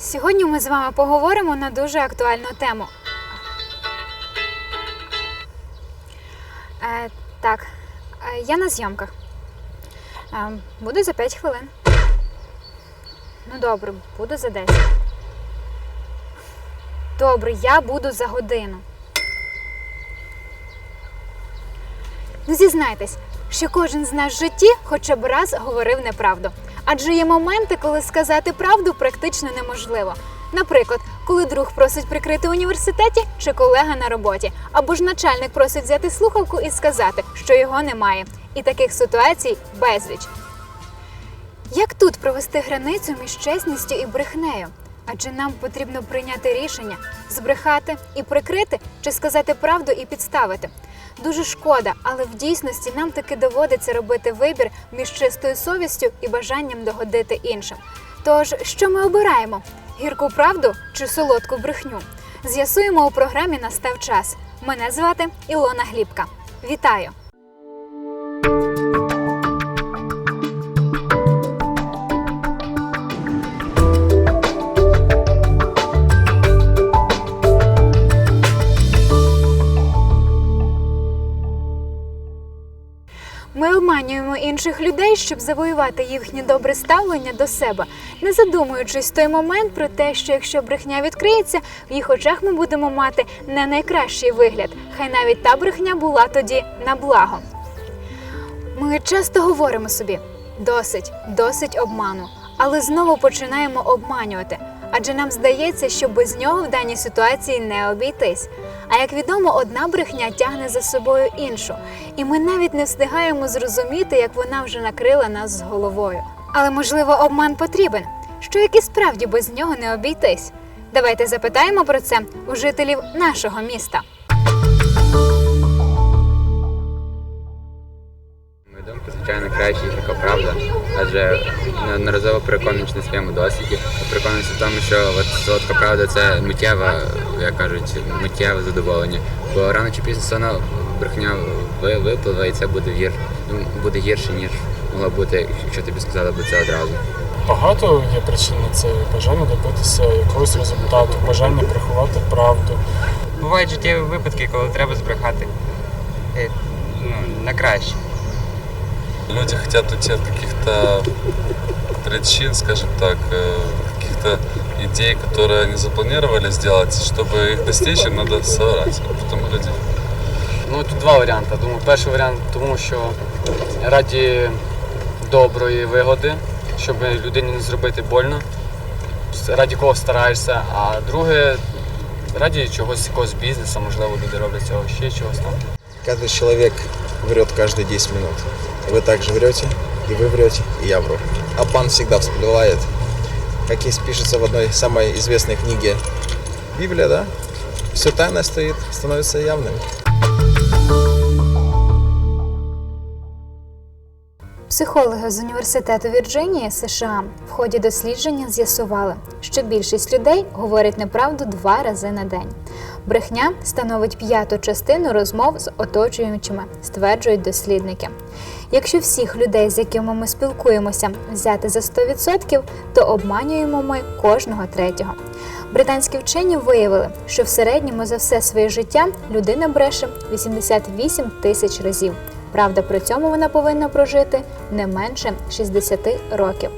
Сьогодні ми з вами поговоримо на дуже актуальну тему. Е, так, е, я на зйомках. Е, буду за 5 хвилин. Ну добре, буду за 10. Добре, я буду за годину. Ну, зізнайтесь, що кожен з нас в житті хоча б раз говорив неправду. Адже є моменти, коли сказати правду практично неможливо. Наприклад, коли друг просить прикрити в університеті чи колега на роботі, або ж начальник просить взяти слухавку і сказати, що його немає. І таких ситуацій безліч. Як тут провести границю між чесністю і брехнею? Адже нам потрібно прийняти рішення збрехати і прикрити, чи сказати правду і підставити. Дуже шкода, але в дійсності нам таки доводиться робити вибір між чистою совістю і бажанням догодити іншим. Тож, що ми обираємо? Гірку правду чи солодку брехню? З'ясуємо у програмі Настав час. Мене звати Ілона Глібка. Вітаю! Інших людей, щоб завоювати їхнє добре ставлення до себе, не задумуючись в той момент про те, що якщо брехня відкриється, в їх очах ми будемо мати не найкращий вигляд. Хай навіть та брехня була тоді на благо. Ми часто говоримо собі: досить, досить обману, але знову починаємо обманювати. Адже нам здається, що без нього в даній ситуації не обійтись. А як відомо, одна брехня тягне за собою іншу, і ми навіть не встигаємо зрозуміти, як вона вже накрила нас з головою. Але можливо, обман потрібен, що як і справді без нього не обійтись. Давайте запитаємо про це у жителів нашого міста. Неодноразово переконуючи на своєму досвіді, переконуюся в тому, що от солодка правда це миттєве, як кажуть, миттєве задоволення. Бо рано чи пізно все одно брехня випливе і це буде гір, буде гірше, ніж могло бути, якщо тобі сказали б це одразу. Багато є причин на це бажання добитися якогось результату, бажання приховати правду. Бувають життєві випадки, коли треба збрехати е, ну, на краще Люди хотят уйти от каких-то причин, скажем так, э, каких-то идей, которые они запланировали сделать. Чтобы их достичь, им надо соврать. а Потом люди Ну тут два варіанти. Думаю, перший варіант, тому що раді доброї вигоди, щоб людині не зробити больно, раді кого стараєшся, а друге, раді чогось якогось бізнесу, можливо, люди роблять цього ще чогось там. Каждый человек врет каждые 10 минут. Вы также врете, и вы врете, и я вру. Обман всегда всплывает. Как есть пишется в одной самой известной книге Библия, да? Все тайное стоит, становится явным. Психологи з університету Вірджинії США в ході дослідження з'ясували, що більшість людей говорять неправду два рази на день. Брехня становить п'яту частину розмов з оточуючими, стверджують дослідники. Якщо всіх людей, з якими ми спілкуємося, взяти за 100%, то обманюємо ми кожного третього. Британські вчені виявили, що в середньому за все своє життя людина бреше 88 тисяч разів. Правда, при цьому вона повинна прожити не менше 60 років.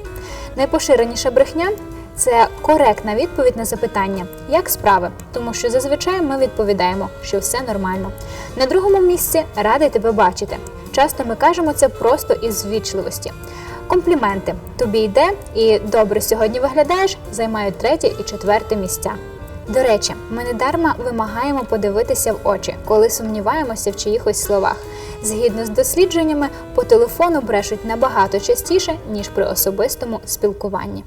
Найпоширеніша брехня це коректна відповідь на запитання, як справи, тому що зазвичай ми відповідаємо, що все нормально. На другому місці радий тебе бачити. Часто ми кажемо це просто із звічливості. Компліменти тобі йде і добре сьогодні виглядаєш, займають третє і четверте місця. До речі, ми недарма вимагаємо подивитися в очі, коли сумніваємося в чиїхось словах. Згідно з дослідженнями, по телефону брешуть набагато частіше, ніж при особистому спілкуванні.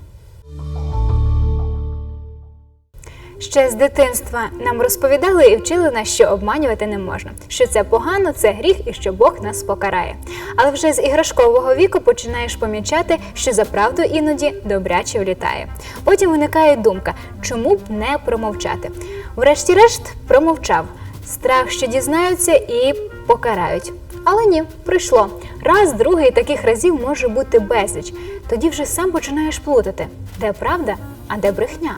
Ще з дитинства нам розповідали і вчили нас, що обманювати не можна, що це погано, це гріх і що Бог нас покарає. Але вже з іграшкового віку починаєш помічати, що за правду іноді добряче влітає. Потім виникає думка, чому б не промовчати. Врешті-решт промовчав. Страх, що дізнаються і покарають. Але ні, прийшло. Раз, другий таких разів може бути безліч. Тоді вже сам починаєш плутати, де правда, а де брехня?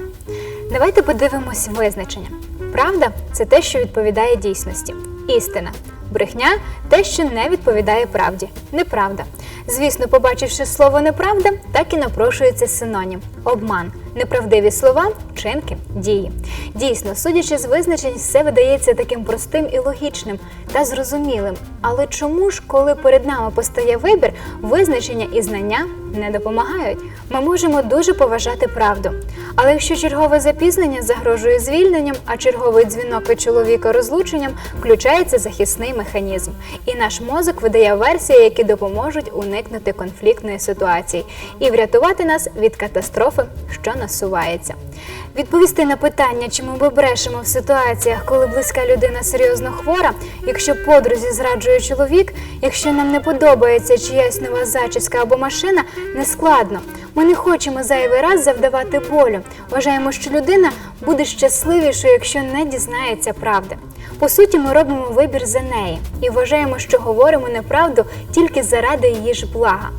Давайте подивимось визначення. Правда це те, що відповідає дійсності. Істина. Брехня те, що не відповідає правді. Неправда. Звісно, побачивши слово неправда, так і напрошується синонім обман, неправдиві слова, вчинки, дії. Дійсно, судячи з визначень, все видається таким простим і логічним та зрозумілим. Але чому ж, коли перед нами постає вибір, визначення і знання не допомагають? Ми можемо дуже поважати правду. Але якщо чергове запізнення загрожує звільненням, а черговий дзвінок від чоловіка розлученням, включається захисний механізм, і наш мозок видає версії, які допоможуть уникнути конфліктної ситуації і врятувати нас від катастрофи, що насувається. Відповісти на питання, чому ми брешемо в ситуаціях, коли близька людина серйозно хвора, якщо подрузі зраджує чоловік, якщо нам не подобається чиясь нова зачіска або машина, не складно. Ми не хочемо зайвий раз завдавати болю. Вважаємо, що людина буде щасливішою, якщо не дізнається правди. По суті, ми робимо вибір за неї і вважаємо, що говоримо неправду тільки заради її ж блага.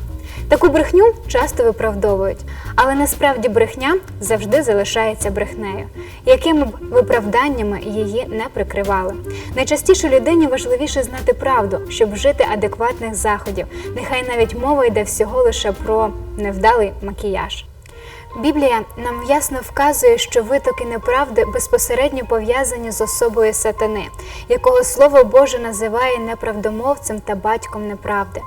Таку брехню часто виправдовують, але насправді брехня завжди залишається брехнею, якими б виправданнями її не прикривали. Найчастіше людині важливіше знати правду, щоб вжити адекватних заходів. Нехай навіть мова йде всього лише про невдалий макіяж. Біблія нам ясно вказує, що витоки неправди безпосередньо пов'язані з особою сатани, якого Слово Боже називає неправдомовцем та батьком неправди.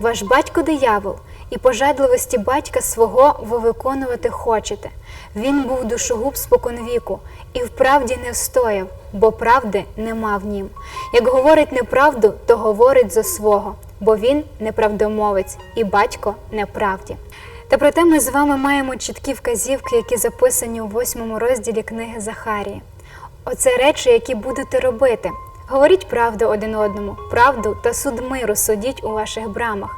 Ваш батько диявол, і пожадливості батька свого ви виконувати хочете. Він був душогуб споконвіку, і в правді не встояв, бо правди нема в нім. Як говорить неправду, то говорить зо свого, бо він неправдомовець і батько неправді. Та проте ми з вами маємо чіткі вказівки, які записані у восьмому розділі книги Захарії. Оце речі, які будете робити. Говоріть правду один одному, правду та суд миру судіть у ваших брамах.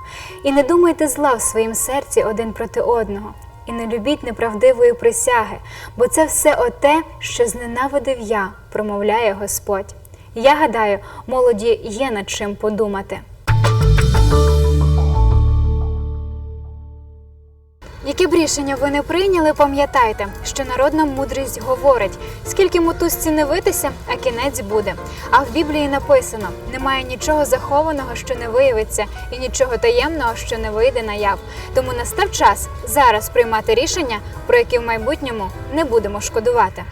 І не думайте зла в своїм серці один проти одного. І не любіть неправдивої присяги, бо це все оте, що зненавидив я, промовляє Господь. Я гадаю, молоді є над чим подумати. Яке б рішення ви не прийняли, пам'ятайте, що народна мудрість говорить: скільки мотузці не витися, а кінець буде. А в Біблії написано: немає нічого захованого, що не виявиться, і нічого таємного, що не вийде наяв. Тому настав час зараз приймати рішення, про які в майбутньому не будемо шкодувати.